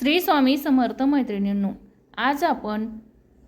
श्री स्वामी समर्थ मैत्रिणींनो आज आपण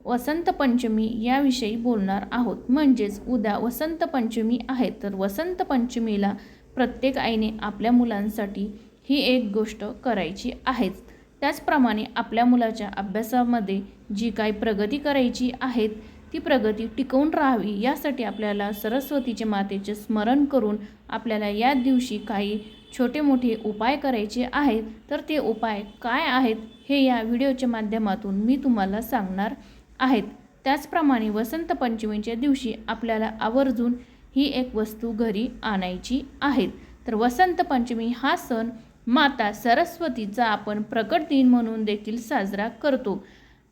वसंत पंचमी याविषयी बोलणार आहोत. म्हणजेच उद्या वसंत पंचमी आहे. तर वसंत पंचमीला प्रत्येक आईने आपल्या मुलांसाठी ही एक गोष्ट करायची आहेच. त्याचप्रमाणे आपल्या मुलाच्या अभ्यासामध्ये जी काही प्रगती करायची आहेत ती प्रगती टिकवून राहावी यासाठी आपल्याला सरस्वतीचे मातेचे स्मरण करून आपल्याला या दिवशी काही छोटे मोठे उपाय करायचे आहेत. तर ते उपाय काय आहेत हे या व्हिडिओच्या माध्यमातून मी तुम्हाला सांगणार आहेत. त्याचप्रमाणे वसंत पंचमीच्या दिवशी आपल्याला आवर्जून ही एक वस्तू घरी आणायची आहेत तर वसंत पंचमी हा सण माता सरस्वतीचा आपण प्रकट दिन म्हणून देखील साजरा करतो.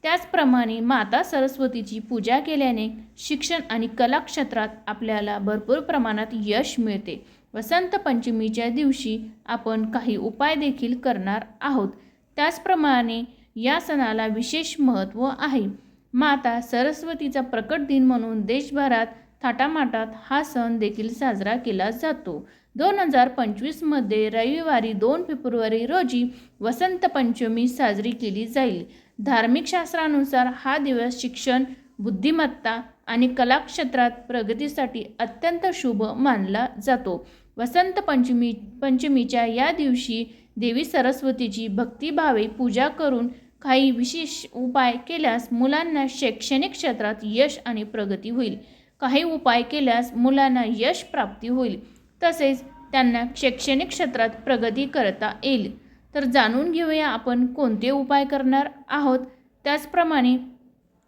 त्याचप्रमाणे माता सरस्वतीची पूजा केल्याने शिक्षण आणि कला क्षेत्रात आपल्याला भरपूर प्रमाणात यश मिळते. वसंत पंचमीच्या दिवशी आपण काही उपाय देखील करणार आहोत. त्याचप्रमाणे या सणाला विशेष महत्त्व आहे. माता सरस्वतीचा प्रकट दिन म्हणून देशभरात थाटामाटात हा सण देखील साजरा केला जातो. दोन हजार पंचवीसमध्ये रविवारी दोन फेब्रुवारी रोजी वसंत पंचमी साजरी केली जाईल. धार्मिक शास्त्रानुसार हा दिवस शिक्षण बुद्धिमत्ता आणि कलाक्षेत्रात प्रगतीसाठी अत्यंत शुभ मानला जातो. वसंत पंचमी पंचमीच्या या दिवशी देवी सरस्वतीची भक्तिभावे पूजा करून काही विशेष उपाय केल्यास मुलांना शैक्षणिक क्षेत्रात यश आणि प्रगती होईल. काही उपाय केल्यास मुलांना यश प्राप्ती होईल. तसेच त्यांना शैक्षणिक क्षेत्रात प्रगती करता येईल. तर जाणून घेऊया आपण कोणते उपाय करणार आहोत. त्याचप्रमाणे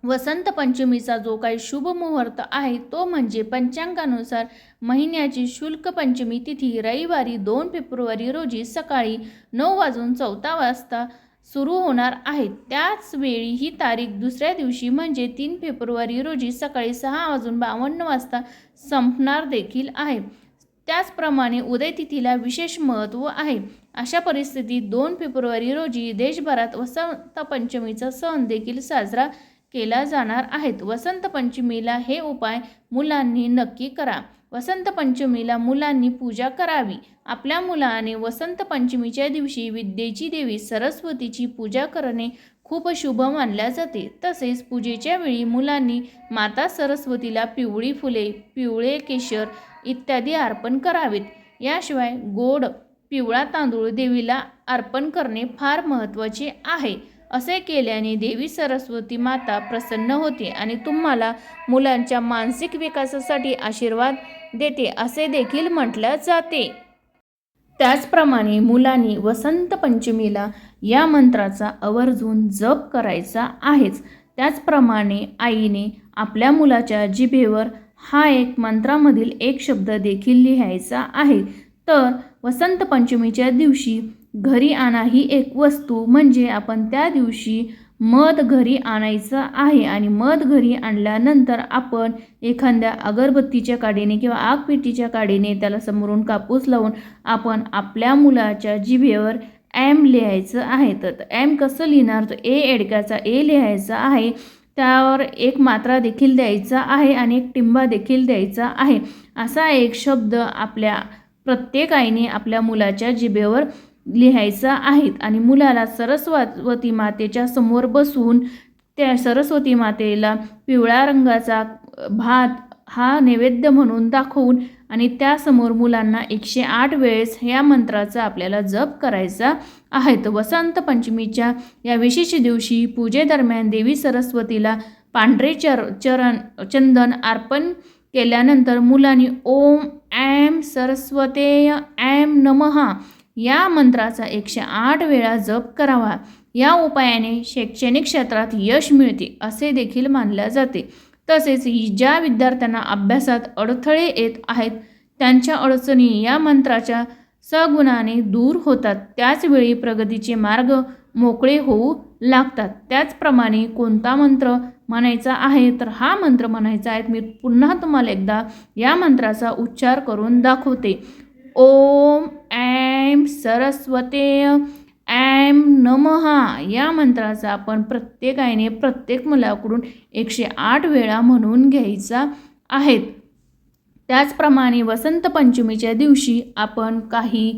वसंत पंचमीचा जो काही शुभ मुहूर्त आहे तो म्हणजे पंचांगानुसार महिन्याची शुल्क पंचमी तिथी रविवारी दोन फेब्रुवारी रोजी सकाळी नऊ वाजून चौदा वाजता सुरू होणार आहे. त्याचवेळी ही तारीख दुसऱ्या दिवशी म्हणजे तीन फेब्रुवारी रोजी सकाळी सहा वाजून बावन्न वाजता संपणार देखील आहे. त्याचप्रमाणे उदय तिथीला विशेष महत्त्व आहे. अशा परिस्थितीत दोन फेब्रुवारी रोजी देशभरात वसंत पंचमीचा सण देखील साजरा केला जाणार आहेत. वसंत पंचमीला हे उपाय मुलांनी नक्की करा. वसंत पंचमीला मुलांनी पूजा करावी. आपल्या मुलाने वसंत पंचमीच्या दिवशी विद्येची देवी सरस्वतीची पूजा करणे खूप शुभ मानल्या जाते. तसेच पूजेच्या वेळी मुलांनी माता सरस्वतीला पिवळी फुले पिवळे केशर इत्यादी अर्पण करावेत. याशिवाय गोड पिवळा तांदूळ देवीला अर्पण करणे फार महत्त्वाचे आहे. असे केल्याने देवी सरस्वती माता प्रसन्न होते आणि तुम्हाला मुलांच्या मानसिक विकासासाठी आशीर्वाद देते असे देखील म्हटलं जाते. त्याचप्रमाणे मुलांनी वसंत पंचमीला या मंत्राचा आवर्जून जप करायचा आहेच. त्याचप्रमाणे आईने आपल्या मुलाच्या जिभेवर हा एक मंत्रामधील एक शब्द देखील लिहायचा आहे. तर वसंत पंचमीच्या दिवशी घरी आणा ही एक वस्तू. म्हणजे आपण त्या दिवशी मध घरी आणायचं आहे आणि मध घरी आणल्यानंतर आपण एखाद्या अगरबत्तीच्या काडीने किंवा आगपेटीच्या काडीने त्याला समोरून कापूस लावून आपण आपल्या मुलाच्या जिभेवर एम लिहायचं आहे. तर एम कसं लिहिणार? तर ए एडकाचा ए लिहायचा आहे. त्यावर एक मात्रा देखील द्यायचा आहे आणि एक टिंबा देखील द्यायचा आहे. असा एक शब्द आपल्या प्रत्येक आईने आपल्या मुलाच्या जिभेवर लिहायचा आहेत. आणि मुलाला सरस्वती मातेच्या समोर बसून त्या सरस्वती मातेला पिवळ्या रंगाचा भात हा नैवेद्य म्हणून दाखवून आणि त्यासमोर मुलांना एकशे आठ वेळेस ह्या मंत्राचा आपल्याला जप करायचा आहे तर वसंत पंचमीच्या या विशेष दिवशी पूजेदरम्यान देवी सरस्वतीला पांढरे चर चरण चंदन अर्पण केल्यानंतर मुलांनी ओम ॲम सरस्वते ॲम नमहा या मंत्राचा एकशे आठ वेळा जप करावा. या उपायाने शैक्षणिक क्षेत्रात यश मिळते असे देखील मानले जाते. तसेच ज्या विद्यार्थ्यांना अभ्यासात अडथळे येत आहेत त्यांच्या अडचणी या मंत्राच्या सगुणाने दूर होतात. त्याचवेळी प्रगतीचे मार्ग मोकळे होऊ लागतात. त्याचप्रमाणे कोणता मंत्र म्हणायचा आहे तर हा मंत्र म्हणायचा आहे मी पुन्हा तुम्हाला एकदा या मंत्राचा उच्चार करून दाखवते. ओम ॲम सरस्वते ॲम नमहा या मंत्राचा आपण प्रत्येक आईने प्रत्येक मुलाकडून एकशे आठ वेळा म्हणून घ्यायचा आहेत त्याचप्रमाणे वसंत पंचमीच्या दिवशी आपण काही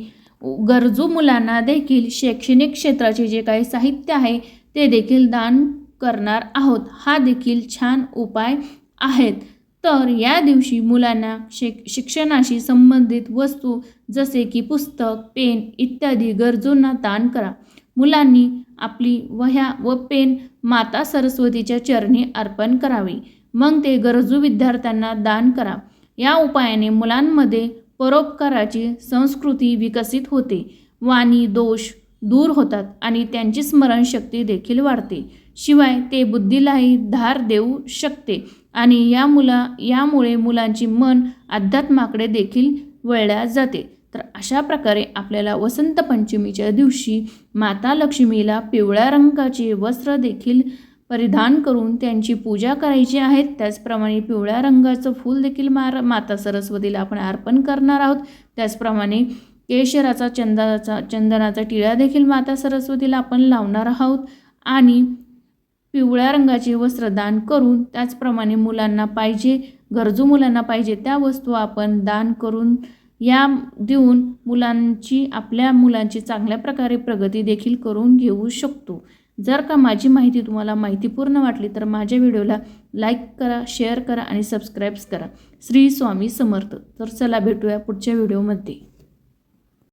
गरजू मुलांना देखील शैक्षणिक क्षेत्राचे जे काही साहित्य आहे ते देखील दान करणार आहोत. हा देखील छान उपाय आहेत. तर या दिवशी मुलांना शिक शिक्षणाशी संबंधित वस्तू जसे की पुस्तक पेन इत्यादी गरजूंना दान करा. मुलांनी आपली वह्या व पेन माता सरस्वतीच्या चरणी अर्पण करावी. मग ते गरजू विद्यार्थ्यांना दान करा. या उपायाने मुलांमध्ये परोपकाराची संस्कृती विकसित होते. वाणी दोष दूर होतात आणि त्यांची स्मरणशक्ती देखील वाढते. शिवाय ते बुद्धीलाही धार देऊ शकते. आणि या मुला यामुळे मुलांची मन अध्यात्माकडे देखील वळल्या जाते. तर अशा प्रकारे आपल्याला वसंत पंचमीच्या दिवशी माता लक्ष्मीला पिवळ्या रंगाचे वस्त्र देखील परिधान करून त्यांची पूजा करायची आहे. त्याचप्रमाणे पिवळ्या रंगाचं फूल देखील मार माता सरस्वतीला आपण अर्पण करणार आहोत. त्याचप्रमाणे केशराचा चंदनाचा चंदनाचा टिळा देखील माता सरस्वतीला आपण लावणार आहोत. आणि पिवळ्या रंगाचे वस्त्र दान करून त्याचप्रमाणे मुलांना पाहिजे गरजू मुलांना पाहिजे त्या वस्तू आपण दान करून या देऊन मुलांची आपल्या मुलांची चांगल्या प्रकारे प्रगती देखील करून घेऊ शकतो. जर का माझी माहिती तुम्हाला माहितीपूर्ण वाटली तर माझ्या व्हिडिओला लाईक करा शेअर करा आणि सबस्क्राईब्स करा. श्री स्वामी समर्थ. तर चला भेटूया पुढच्या व्हिडिओमध्ये.